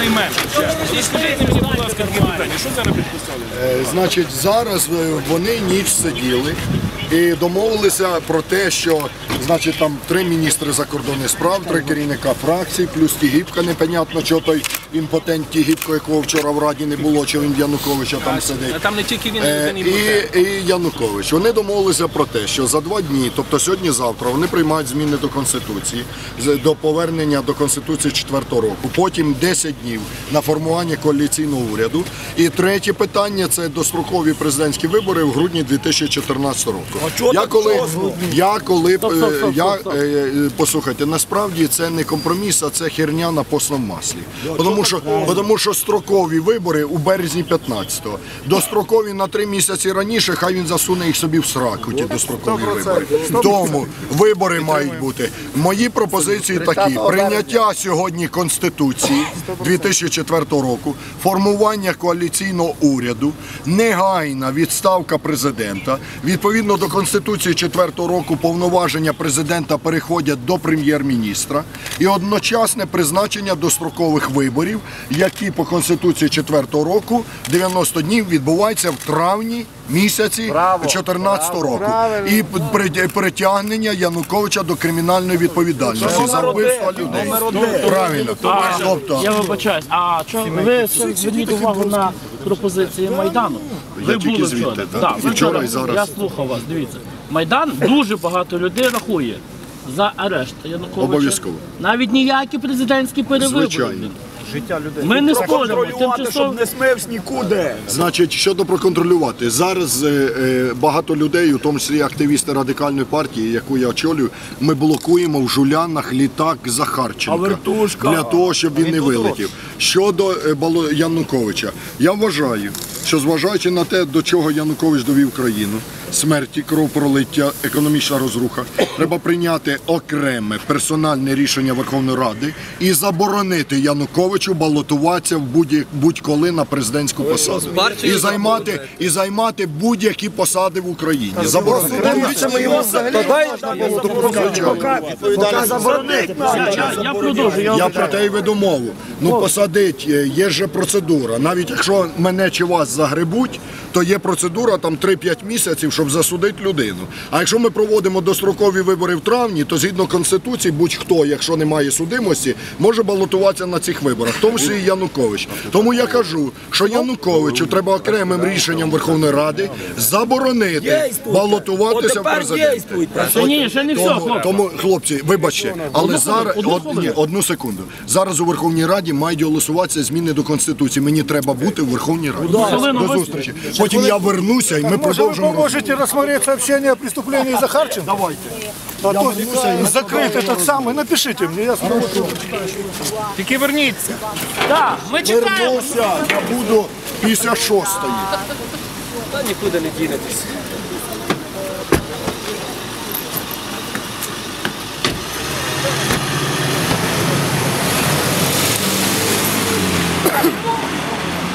Чекаємо. І скажіть мені? Е, Значить, зараз е, вони ніч сиділи і домовилися про те, що значить там три міністри закордонних справ, три керівника фракцій, плюс Тігіпка, непонятно, що той імпотент Тігіпко, якого вчора в Раді не було, чи він Януковича там сидить. А Там не тільки він Е, один і і, Янукович. Вони домовилися про те, що за два дні, тобто сьогодні-завтра, вони приймають зміни до Конституції, з- до повернення до Конституції четвертого року. Потім 10 днів на формування коаліційного уряду. І третє питання це дострокові президентські вибори в грудні 2014 року. Я коли, я коли е, я, е, е, послухайте, насправді це не компроміс, а це херня на постному маслі. Тому що, тому що строкові вибори у березні 15-го. Дострокові на три місяці раніше, хай він засуне їх собі в сраку, ті дострокові вибори. Тому вибори мають бути. Мої пропозиції такі: прийняття сьогодні Конституції 2004 року, формування коаліційного уряду, негайна відставка президента. Відповідно до Конституції 4 року повноваження президента переходять до прем'єр-міністра і одночасне призначення дострокових виборів, які по Конституції 4-го року 90 днів відбуваються в травні місяці 2014 року. І при- притягнення Януковича до кримінальної відповідальності за вбивство людей. Правильно. Тобто, Я вибачаюсь, а ви ще зверніть увагу на пропозиції Майдану? Ви тільки були звідти, І ви вчора. і зараз. Я слухав вас, дивіться. Майдан дуже багато людей рахує за арешт Януковича. Обов'язково. Навіть ніякі президентські перевибори. Звичайно. Життя людей. Ми не. Контролювати, щоб не смивсь нікуди. Значить, щодо проконтролювати, зараз е, е, багато людей, у тому числі активісти радикальної партії, яку я очолюю, ми блокуємо в жулянах літак Захарченка А вертушка? для того, щоб він не вилетів. Щодо е, Бало- Януковича, я вважаю, що зважаючи на те, до чого Янукович довів країну, смерті, кровопролиття, економічна розруха, треба прийняти окреме персональне рішення Верховної Ради і заборонити Януковичу балотуватися в будь- будь-коли на президентську посаду. і займати і займати будь-які посади в Україні. Заборонити. Я, про те й веду мову. Ну посадить, е, є же процедура. Навіть якщо мене чи вас загребуть, то є процедура там 3-5 місяців, щоб засудити людину. А якщо ми проводимо дострокові вибори в травні, то згідно конституції, будь-хто, якщо немає судимості, може балотуватися на цих виборах, в тому числі і Янукович. Тому я кажу, що Януковичу треба окремим рішенням Верховної Ради заборонити балотуватися в президенти. Ні, ще не все, Тому, хлопці. тому, хлопці, вибачте, але зараз одну од- ні, одну секунду. Зараз у Верховній Раді мають голосуватися зміни до Конституції. Мені треба бути в Верховній Раді. До зустрічі. Потім я вернуся і ми Может, вы Хотите рассмотреть сообщение о преступлении Захарченко? Давайте. А то закрыт этот самый. Напишите мне, я спрошу. Тільки верніться. Да. Мы читаем. Вернувся, я буду 56-ї. Да никуда не денетесь.